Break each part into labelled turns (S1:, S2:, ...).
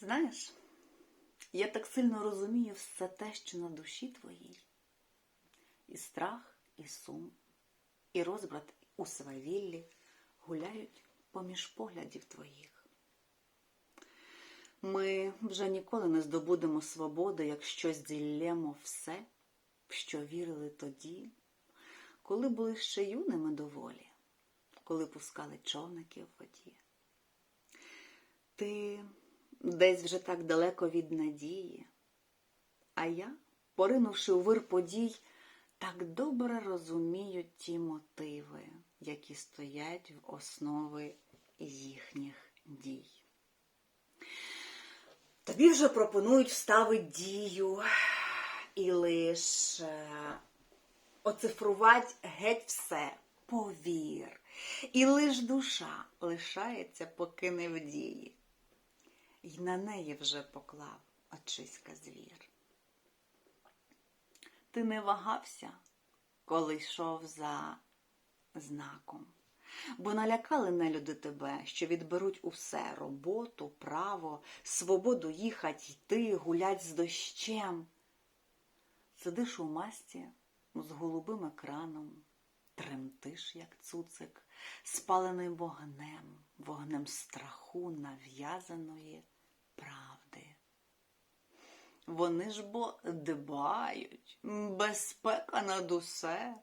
S1: Знаєш, я так сильно розумію все те, що на душі твоїй. І страх, і сум, і розбрат у свавіллі гуляють поміж поглядів твоїх. Ми вже ніколи не здобудемо свободи, якщо зділлємо все, в що вірили тоді, коли були ще юними доволі, коли пускали човники в воді. Ти десь вже так далеко від надії, а я, поринувши у вир подій, так добре розумію ті мотиви, які стоять в основі їхніх дій. Тобі вже пропонують вставити дію і лиш е, оцифрувати геть все, повір. І лиш душа лишається, поки не в дії. І на неї вже поклав очиська звір. Ти не вагався, коли йшов за знаком, бо налякали нелюди тебе, що відберуть усе роботу, право, свободу їхать, йти, гулять з дощем. Сидиш у масті з голубим екраном, тремтиш, як цуцик, спалений вогнем, вогнем страху нав'язаної правди. Вони ж бо дбають, безпека над усе.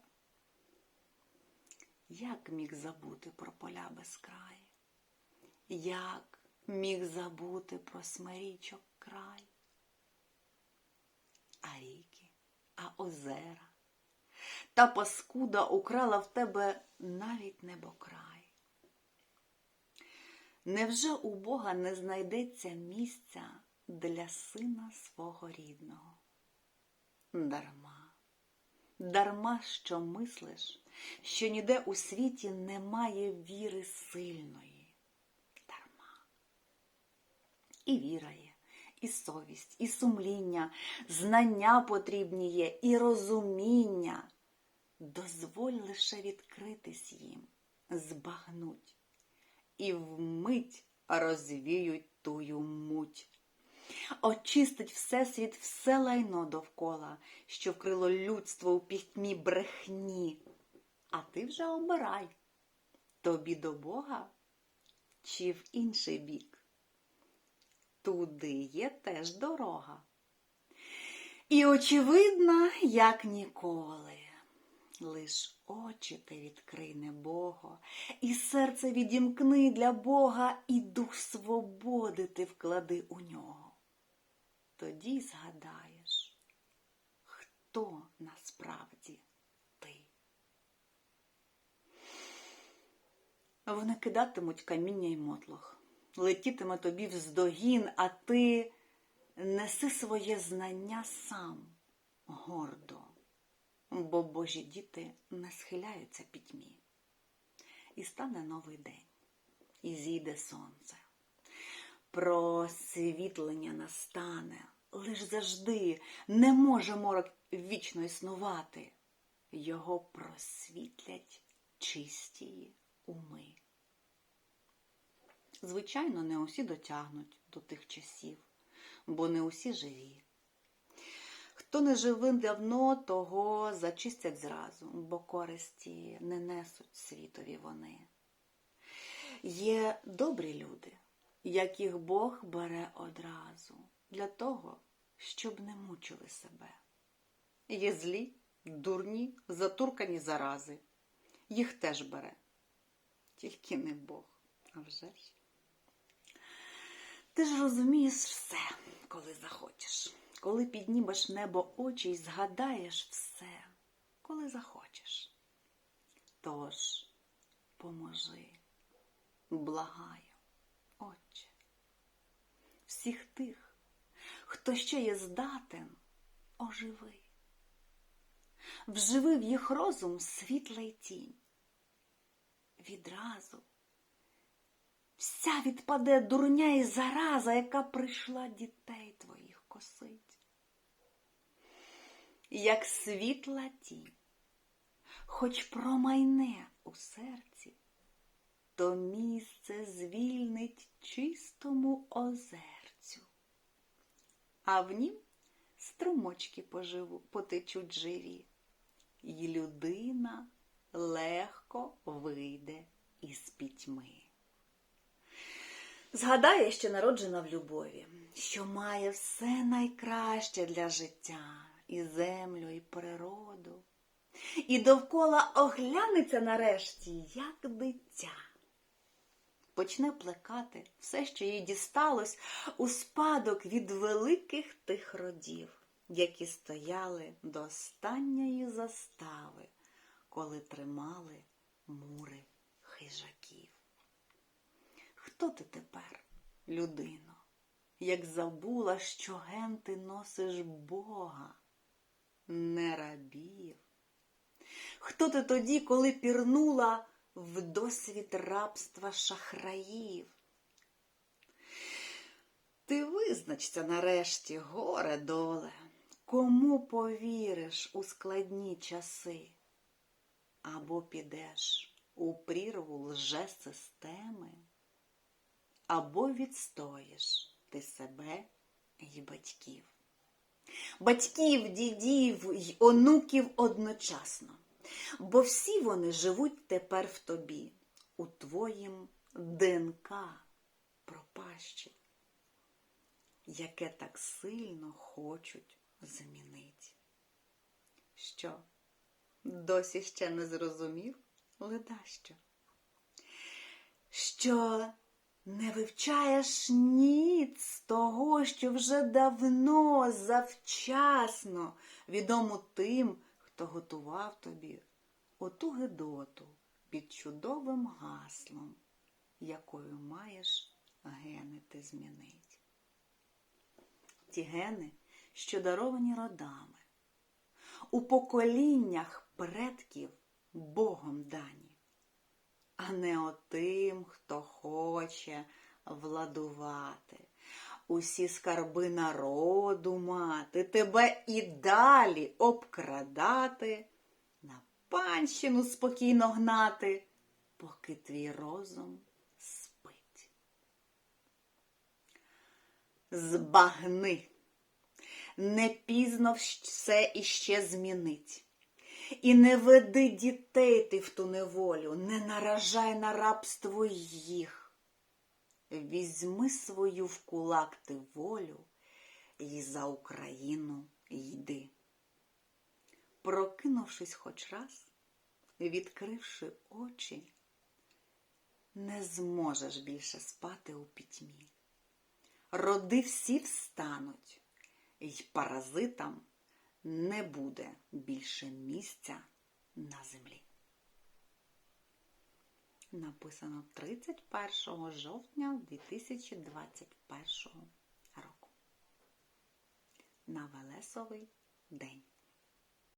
S1: Як міг забути про поля безкраї? Як міг забути про смирічок край? А ріки, а озера, та паскуда украла в тебе навіть небокрай. Невже у Бога не знайдеться місця для сина свого рідного? Дарма, дарма, що мислиш, що ніде у світі немає віри сильної. Дарма. І віра є, і совість, і сумління, знання потрібні є, і розуміння. Дозволь лише відкритись їм, збагнуть, і вмить розвіють тую муть. Очистить Всесвіт все лайно довкола, що вкрило людство у пітьмі брехні. А ти вже обирай тобі до Бога чи в інший бік. Туди є теж дорога. І очевидна, як ніколи. Лиш очі ти відкрий небого, і серце відімкни для Бога, і дух свободи ти вклади у нього. Тоді згадаєш, хто насправді ти. Вони кидатимуть каміння й мотлох, летітиме тобі вздогін, а ти неси своє знання сам гордо бо Божі діти не схиляються пітьмі. І стане новий день, і зійде сонце. Просвітлення настане, лиш завжди не може морок вічно існувати. Його просвітлять чисті уми. Звичайно, не усі дотягнуть до тих часів, бо не усі живі. Хто не живим давно, того зачистять зразу, бо користі не несуть світові вони. Є добрі люди, яких Бог бере одразу, для того, щоб не мучили себе. Є злі, дурні, затуркані зарази. Їх теж бере, тільки не Бог, а вже ж. Ти ж розумієш все, коли захочеш коли піднімеш небо очі й згадаєш все, коли захочеш. Тож поможи, благаю, Отче, всіх тих, хто ще є здатен, оживи, вживи в їх розум світла й тінь. Відразу вся відпаде дурня і зараза, яка прийшла дітей твоїх косить як світла тінь, хоч промайне у серці, то місце звільнить чистому озерцю. а в нім струмочки поживу, потечуть живі, і людина легко вийде із пітьми. Згадає, що народжена в любові, що має все найкраще для життя, і землю, і природу, і довкола оглянеться нарешті, як дитя. Почне плекати все, що їй дісталось у спадок від великих тих родів, які стояли до останньої застави, коли тримали мури хижаків. Хто ти тепер, людино, як забула, що ген ти носиш Бога, не рабів? Хто ти тоді, коли пірнула в досвід рабства шахраїв? Ти визначся нарешті, горе доле, кому повіриш у складні часи, або підеш у прірву лже-системи, або відстоїш ти себе й батьків. Батьків, дідів й онуків одночасно, бо всі вони живуть тепер в тобі, у твоїм ДНК пропащі, яке так сильно хочуть змінити. Що, досі ще не зрозумів, ледащо? Що не вивчаєш ніц того, що вже давно, завчасно відомо тим, хто готував тобі оту гидоту під чудовим гаслом, якою маєш гени ти змінить. Ті гени, що даровані родами, у поколіннях предків Богом дані а не отим, хто хоче владувати, усі скарби народу мати, тебе і далі обкрадати, на панщину спокійно гнати, поки твій розум спить. Збагни, не пізно все іще змінить. І не веди дітей ти в ту неволю, не наражай на рабство їх. Візьми свою в кулак ти волю і за Україну йди. Прокинувшись хоч раз, відкривши очі, не зможеш більше спати у пітьмі. Роди всі встануть, й паразитам не буде більше місця на землі. Написано 31 жовтня 2021 року. На Велесовий день.